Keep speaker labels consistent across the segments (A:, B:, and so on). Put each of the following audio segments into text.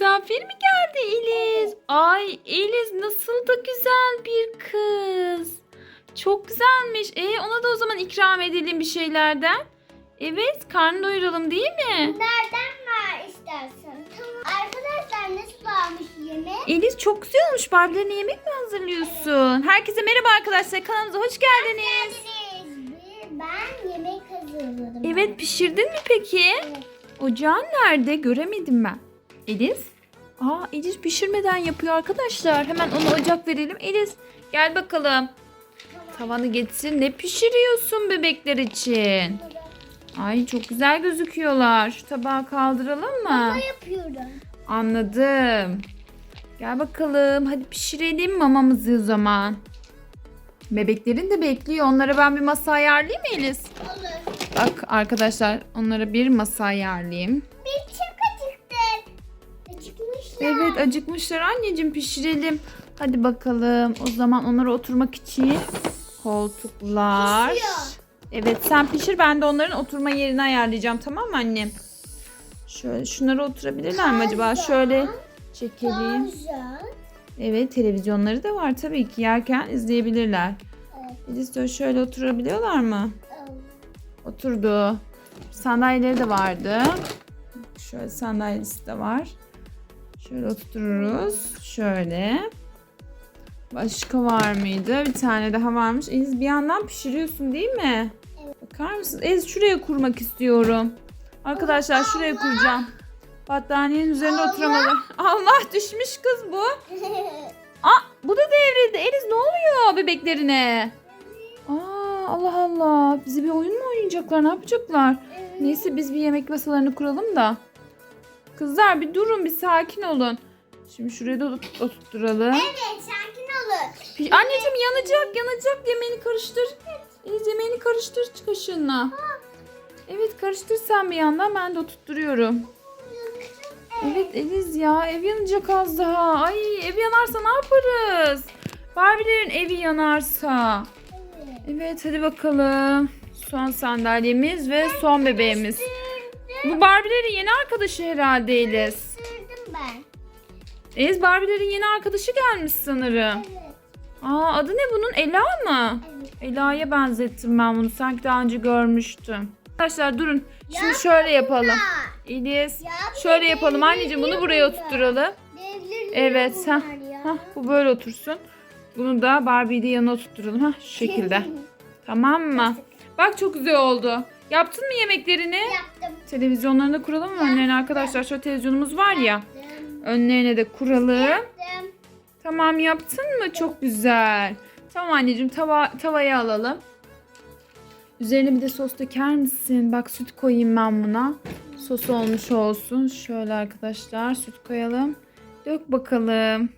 A: Misafir mi geldi Eliz? Ay Eliz nasıl da güzel bir kız. Çok güzelmiş. E ona da o zaman ikram edelim bir şeylerden. Evet karnını doyuralım değil mi?
B: Nereden var istersen. Tamam. Arkadaşlar nasıl olmuş yemek?
A: Eliz çok güzel olmuş. Barbie'lerine yemek mi hazırlıyorsun? Herkese merhaba arkadaşlar. Kanalımıza hoş geldiniz.
B: Ben yemek hazırladım.
A: Evet pişirdin mi peki?
B: Evet.
A: Ocağın nerede? Göremedim ben. Eliz? Aa Eliz pişirmeden yapıyor arkadaşlar. Hemen ona ocak verelim. Eliz gel bakalım. Tavanı getir. Ne pişiriyorsun bebekler için? Ay çok güzel gözüküyorlar. Şu tabağı kaldıralım mı?
B: Ne yapıyorum?
A: Anladım. Gel bakalım. Hadi pişirelim mamamızı o zaman. Bebeklerin de bekliyor. Onlara ben bir masa ayarlayayım Eliz?
B: Olur.
A: Bak arkadaşlar onlara bir masa ayarlayayım.
B: Acıkmışlar.
A: Evet acıkmışlar anneciğim pişirelim. Hadi bakalım. O zaman onlara oturmak için koltuklar.
B: Pişiyor.
A: Evet sen pişir ben de onların oturma yerini ayarlayacağım tamam mı annem? Şöyle şunlara oturabilirler mi acaba? Şöyle çekelim. Evet televizyonları da var tabii ki yerken izleyebilirler.
B: Evet.
A: Edis şöyle oturabiliyorlar mı? Oturdu. Sandalyeleri de vardı. Şöyle sandalyesi de var. Şöyle otururuz. Şöyle. Başka var mıydı? Bir tane daha varmış. Ez bir yandan pişiriyorsun değil mi? Bakar mısın? Ez şuraya kurmak istiyorum. Arkadaşlar şuraya kuracağım. Battaniyenin üzerinde
B: Allah!
A: oturamadı. Allah düşmüş kız bu. Aa bu da devrildi. Eliz ne oluyor bebeklerine? Aa Allah Allah. Bizi bir oyun mu oynayacaklar? Ne yapacaklar? Neyse biz bir yemek masalarını kuralım da. Kızlar bir durun bir sakin olun. Şimdi şuraya da ot- oturtturalım.
B: Evet sakin olun.
A: Pi- Anneciğim yanacak yanacak yemeğini karıştır. Eliz yemeğini karıştır kaşığınla. Evet karıştır sen bir yandan ben de oturtturuyorum. Evet Eliz ya ev yanacak az daha. Ay ev yanarsa ne yaparız? Barbie'lerin evi yanarsa.
B: Evet.
A: Evet hadi bakalım. Son sandalyemiz ve son bebeğimiz. Bu Barbie'lerin yeni arkadaşı herhalde Eliz.
B: Sürdüm ben.
A: Eliz Barbie'lerin yeni arkadaşı gelmiş sanırım.
B: Evet.
A: Aa adı ne bunun? Ela mı?
B: Evet.
A: Ela'ya benzettim ben bunu. Sanki daha önce görmüştüm. Arkadaşlar durun. Şimdi
B: Ya
A: şöyle yapalım.
B: Ya,
A: Eliz
B: ya
A: şöyle yapalım anneciğim bunu buraya
B: devrilmiyor.
A: oturtturalım.
B: Devrilmiyor
A: Evet,
B: bunlar ya.
A: Hah bu böyle otursun. Bunu da Barbie'yi de yanına oturtturalım. Hah şu şekilde. Tamam mı? Bak çok güzel oldu. Yaptın mı yemeklerini?
B: Yaptım.
A: Televizyonlarını kuralım mı önlerine arkadaşlar? Şöyle televizyonumuz var ya. Önlerine de kuralım.
B: Yaptım.
A: Tamam yaptın mı? Çok güzel. Tamam anneciğim tava, tavaya alalım. Üzerine bir de sos döker misin? Bak süt koyayım ben buna. Sos olmuş olsun. Şöyle arkadaşlar süt koyalım. Dök bakalım.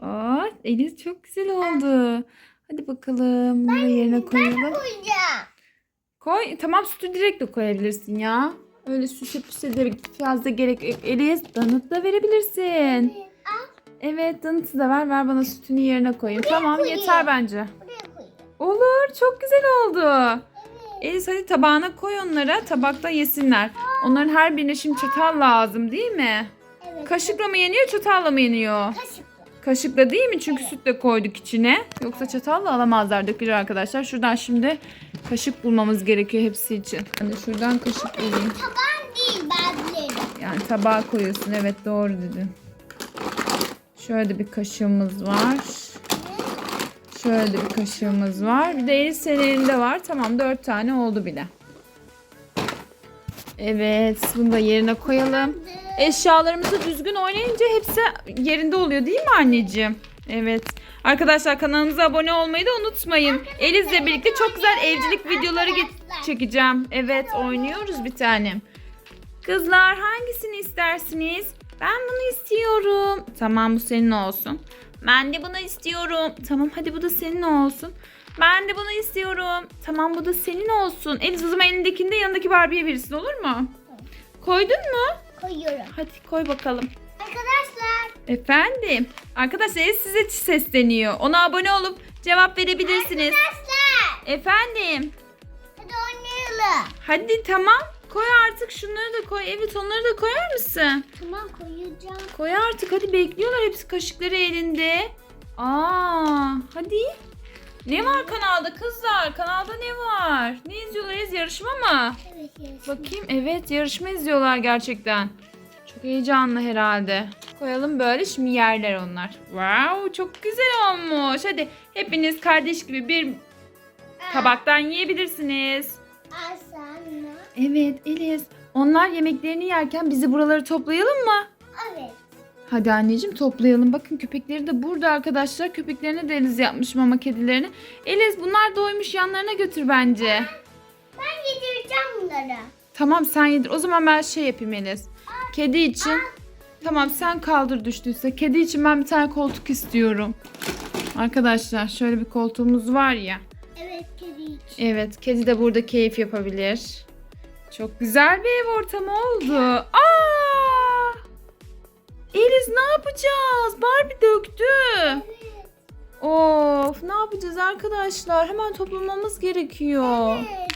A: Aa, Eliz çok güzel oldu. Hadi bakalım. Bunu yerine koyalım.
B: Koyacağım.
A: Koy. Tamam sütü direkt de koyabilirsin ya. Öyle süt püse de fazla gerek yok. Eliz donut da verebilirsin. Evet donut'u da ver. Ver bana sütünü yerine koyayım. tamam
B: koyayım.
A: yeter bence.
B: buraya.
A: Olur. Çok güzel oldu. Eliz hadi tabağına koy onlara. Tabakta yesinler. Onların her birine şimdi çatal lazım değil mi?
B: Evet.
A: Kaşıkla mı yeniyor çatalla mı yeniyor?
B: Kaşıkla.
A: Kaşıkla değil mi? Çünkü süt de koyduk içine. Yoksa çatalla alamazlar dökülür arkadaşlar. Şuradan şimdi kaşık bulmamız gerekiyor hepsi için. Ben de şuradan kaşık bulayım.
B: Taban değil bilirim.
A: Yani tabağa koyuyorsun. Evet doğru dedin. Şöyle bir kaşığımız var. Şöyle bir kaşığımız var. Bir de Elif senin elinde var. Tamam dört tane oldu bile. Evet bunu da yerine koyalım. Eşyalarımızı düzgün oynayınca hepsi yerinde oluyor değil mi anneciğim? Evet. Arkadaşlar kanalımıza abone olmayı da unutmayın. Eliz'le birlikte çok güzel evcilik videoları çekeceğim. Evet oynuyoruz bir tanem. Kızlar hangisini istersiniz? Ben bunu istiyorum. Tamam bu senin olsun. Ben de bunu istiyorum. Tamam hadi bu da senin olsun. Ben de bunu istiyorum. Tamam bu da senin olsun. Eliz o zaman elindekini de yanındaki Barbie'ye verirsin olur mu? Koydun mu?
B: Koyuyorum.
A: Hadi koy bakalım.
B: Arkadaşlar.
A: Efendim. Arkadaşlar Eliz size sesleniyor. Ona abone olup cevap verebilirsiniz.
B: Arkadaşlar.
A: Efendim.
B: Hadi oynayalım.
A: Hadi tamam. koy artık şunları da koy. Evet onları da koyar mısın?
B: Tamam koyacağım.
A: Koy artık hadi bekliyorlar hepsi kaşıkları elinde. Aa hadi. Ne var kanalda kızlar? Kanalda ne var? Ne izliyorlar? İz yarışma mı?
B: Evet.
A: Bakayım evet yarışma izliyorlar gerçekten. Çok heyecanlı herhalde. Koyalım böyle şimdi yerler onlar. Wow çok güzel olmuş. Hadi hepiniz kardeş gibi bir tabaktan yiyebilirsiniz.
B: Al sana.
A: Evet Eliz. Onlar yemeklerini yerken bizi buraları toplayalım mı? Hadi anneciğim toplayalım. Bakın köpekleri de burada arkadaşlar. Köpeklerine de Eliz yapmış mama kedilerini. Eliz bunlar doymuş yanlarına götür bence.
B: Ben yedireceğim bunları.
A: Tamam sen yedir. O zaman ben şey yapayım Eliz. Kedi için. Tamam sen kaldır düştüyse. Kedi için ben bir tane koltuk istiyorum. Arkadaşlar şöyle bir koltuğumuz var ya.
B: Evet kedi için.
A: Evet kedi de burada keyif yapabilir. Çok güzel bir ev ortamı oldu. Aa! Eliz ne yapacağız? Barbie döktü.
B: Evet.
A: Of ne yapacağız arkadaşlar? Hemen toplamamız gerekiyor.
B: Evet.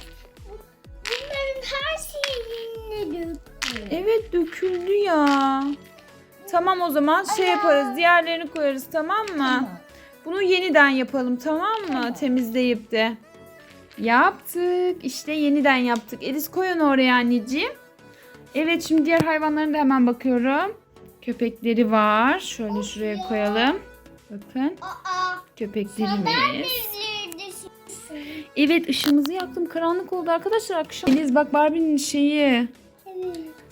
B: Bu- Bunların her şeyi yerine döktü.
A: Evet döküldü ya. Tamam o zaman şey yaparız. Diğerlerini koyarız tamam mı? Bunu yeniden yapalım tamam mı?
B: Tamam.
A: Temizleyip de. Yaptık. İşte yeniden yaptık. Elis koy onu oraya anneciğim. Evet şimdi diğer hayvanlarına da hemen bakıyorum. Köpekleri var. Şöyle şuraya koyalım. Bakın
B: Aa.
A: köpeklerimiz. Evet ışığımızı yaktım. Karanlık oldu arkadaşlar akşam. Elis bak Barbie'nin şeyi.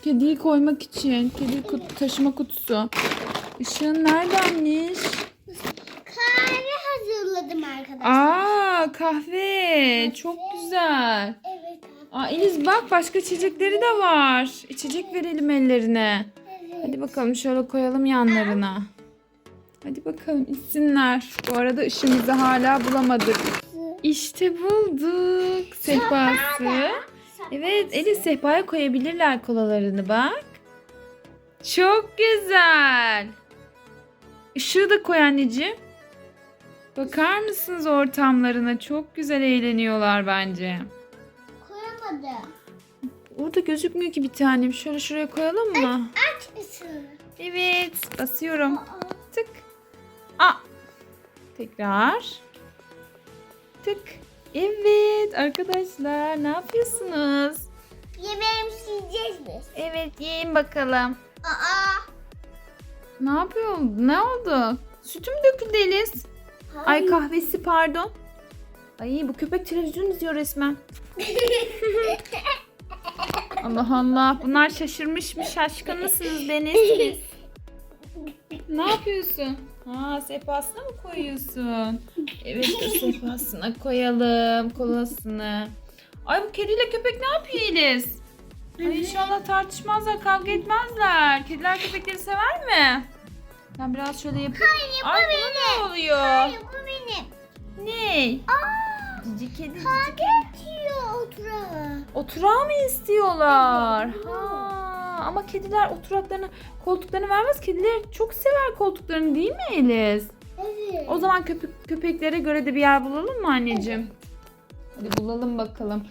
A: Kediyi koymak için. Kedi kut- taşıma kutusu. Işığın neredenmiş?
B: Kahve hazırladım arkadaşlar.
A: Aa kahve. Çok güzel.
B: Evet.
A: Aa Eliz bak başka içecekleri de var. İçecek verelim ellerine. Hadi bakalım şöyle koyalım yanlarına. Hadi bakalım içsinler. Bu arada ışığımızı hala bulamadık. İşte bulduk. Sehpası. Evet Eliz sehpaya koyabilirler kolalarını bak. Çok güzel. Işığı da koy anneciğim. Bakar mısınız ortamlarına? Çok güzel eğleniyorlar bence.
B: Koyamadım.
A: Orada gözükmüyor ki bir tanem. Şöyle şuraya koyalım mı?
B: Aç mısın?
A: Evet. Basıyorum. Tık. Aa. Tekrar. Tık. Evet arkadaşlar ne yapıyorsunuz?
B: Yemeğimizi yiyeceğiz biz.
A: Evet yiyin bakalım.
B: Aa.
A: Ne yapıyor? Ne oldu? Sütü mü döküldü Eliz? Ay kahvesi pardon. Ay bu köpek televizyon izliyor resmen. Allah Allah. Bunlar şaşırmış mı? Şaşkın mısınız Deniz siz? Ne yapıyorsun? Ha sehpasına mı koyuyorsun? Evet dur sehpasına koyalım kolasını. Ay bu kediyle köpek ne yapıyor Eliz? Ay inşallah tartışmazlar, kavga etmezler. Kediler köpekleri sever mi? Ben biraz şöyle yapayım. Ay buna ne oluyor?
B: Hayır bu benim.
A: Ne?
B: Aa.
A: Cici kedi, kedi.
B: atıyor oturağa.
A: Oturağı mı istiyorlar? Ha, ama kediler oturaklarını, koltuklarını vermez. Kediler çok sever koltuklarını değil mi Eliz?
B: Evet.
A: O zaman köpek, köpeklere göre de bir yer bulalım mı anneciğim? Hadi bulalım bakalım.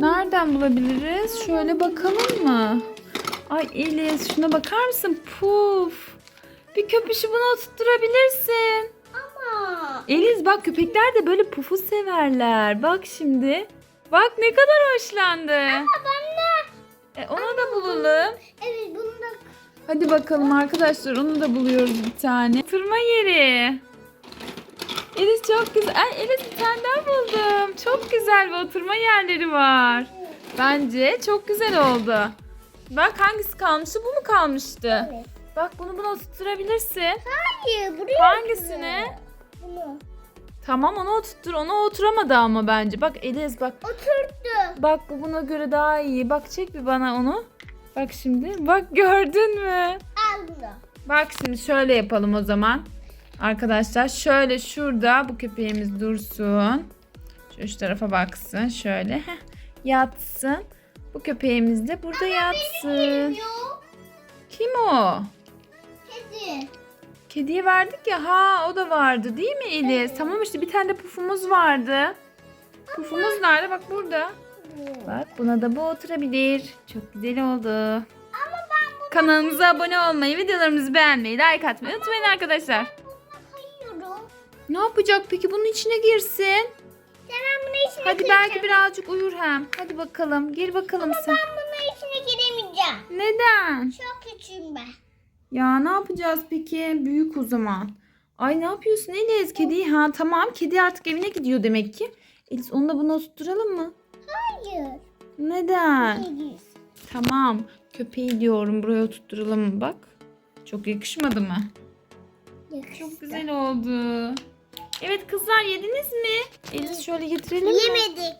A: Nereden bulabiliriz? Şöyle bakalım mı? Ay Eliz şuna bakar mısın? Puf. Bir köpüşü buna oturtturabilirsin.
B: Ama.
A: Eliz bak köpekler de böyle pufu severler. Bak şimdi. Bak ne kadar hoşlandı.
B: Ben de.
A: E, ona da bulalım.
B: Evet bunu da.
A: Hadi bakalım arkadaşlar onu da buluyoruz bir tane. Oturma yeri. Eliz çok güzel. Ay Eliz bir tane daha buldum. Çok güzel bir oturma yerleri var. Bence çok güzel oldu. Bak hangisi kalmıştı? Bu mu kalmıştı?
B: Evet.
A: Bak bunu buna oturtturabilirsin.
B: Hayır buraya.
A: Hangisini?
B: Bunu.
A: Tamam onu oturttur. Ona oturamadı ama bence. Bak Eliz bak.
B: Oturttu.
A: Bak bu buna göre daha iyi. Bak çek bir bana onu. Bak şimdi. Bak gördün mü?
B: Al bunu.
A: Bak şimdi şöyle yapalım o zaman. Arkadaşlar şöyle şurada bu köpeğimiz dursun. Şu, şu tarafa baksın. Şöyle heh, yatsın. Bu köpeğimiz de burada yatsın.
B: Yok.
A: Kim o?
B: Kedi.
A: Kediye verdik ya. Ha o da vardı değil mi Eliz? Tamam işte bir tane de pufumuz vardı. Pufumuz nerede? Bak burada. Bak buna da bu oturabilir. Çok güzel oldu.
B: Ama
A: Kanalımıza abone olmayı, videolarımızı beğenmeyi, like atmayı unutmayın arkadaşlar. Ne yapacak peki bunun içine girsin?
B: Hemen bunun içine
A: Hadi
B: gireceğim.
A: belki birazcık uyur hem. Hadi bakalım gir bakalım sen.
B: Ben bunun içine giremeyeceğim.
A: Neden?
B: Çok küçüğüm ben.
A: Ya ne yapacağız peki? Büyük o zaman. Ay ne yapıyorsun Eliz? Kedi ha tamam kedi artık evine gidiyor demek ki. Eliz onu da buna oturtturalım mı?
B: Hayır.
A: Neden?
B: Kediyiz.
A: Tamam köpeği diyorum buraya oturtturalım mı bak. Çok yakışmadı mı? Çok güzel oldu. Evet kızlar yediniz mi? Eliz şöyle getirelim mi?
B: Yemedik.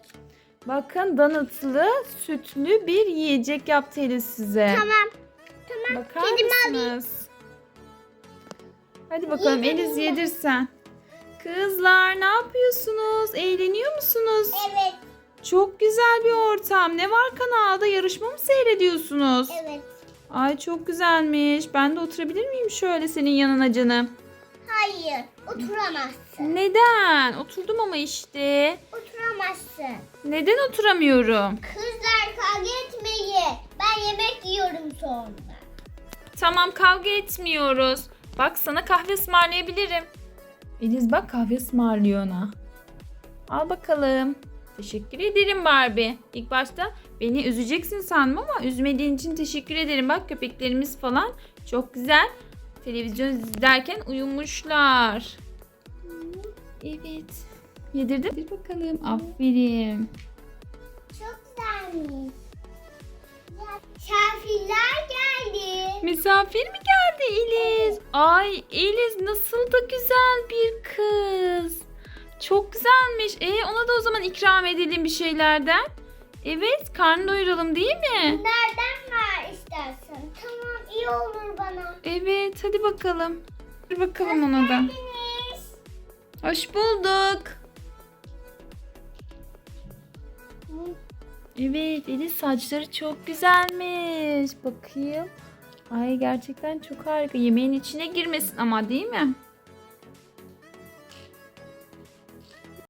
A: Bakın donutlu, sütlü bir yiyecek yaptı Eliz size.
B: Tamam. Tamam.
A: Bakar
B: Kedimi
A: mısınız? Hadi bakalım
B: Yedim
A: Eliz yedirsen. Kızlar ne yapıyorsunuz? Eğleniyor musunuz?
B: Evet.
A: Çok güzel bir ortam. Ne var kanalda? Yarışma mı seyrediyorsunuz?
B: Evet.
A: Ay çok güzelmiş. Ben de oturabilir miyim şöyle senin yanına canım?
B: Hayır. Oturamazsın.
A: Neden? Oturdum ama işte.
B: Oturamazsın.
A: Neden oturamıyorum?
B: Kızlar kavga etmeyin. Ben yemek yiyorum sonra.
A: Tamam kavga etmiyoruz. Bak sana kahve ısmarlayabilirim. Eliz bak kahve ısmarlıyor ona. Al bakalım. Teşekkür ederim Barbie. İlk başta beni üzeceksin sandım ama üzmediğin için teşekkür ederim. Bak köpeklerimiz falan çok güzel. Televizyon izlerken uyumuşlar. Evet. Yedirdim. Yedir bakalım. Aferin.
B: Çok güzelmiş. Şafirler geldi.
A: Misafir mi geldi Eliz? Ay Eliz nasıl da güzel bir kız. Çok güzelmiş. E ona da o zaman ikram edelim bir şeylerden. Evet karnını doyuralım değil mi?
B: Nereden var istersen. Tamam iyi olur bana.
A: Evet hadi bakalım. Dur bakalım ona da. Hoş bulduk. Evet Eliz saçları çok güzelmiş. Bakayım. Ay gerçekten çok harika. Yemeğin içine girmesin ama değil mi?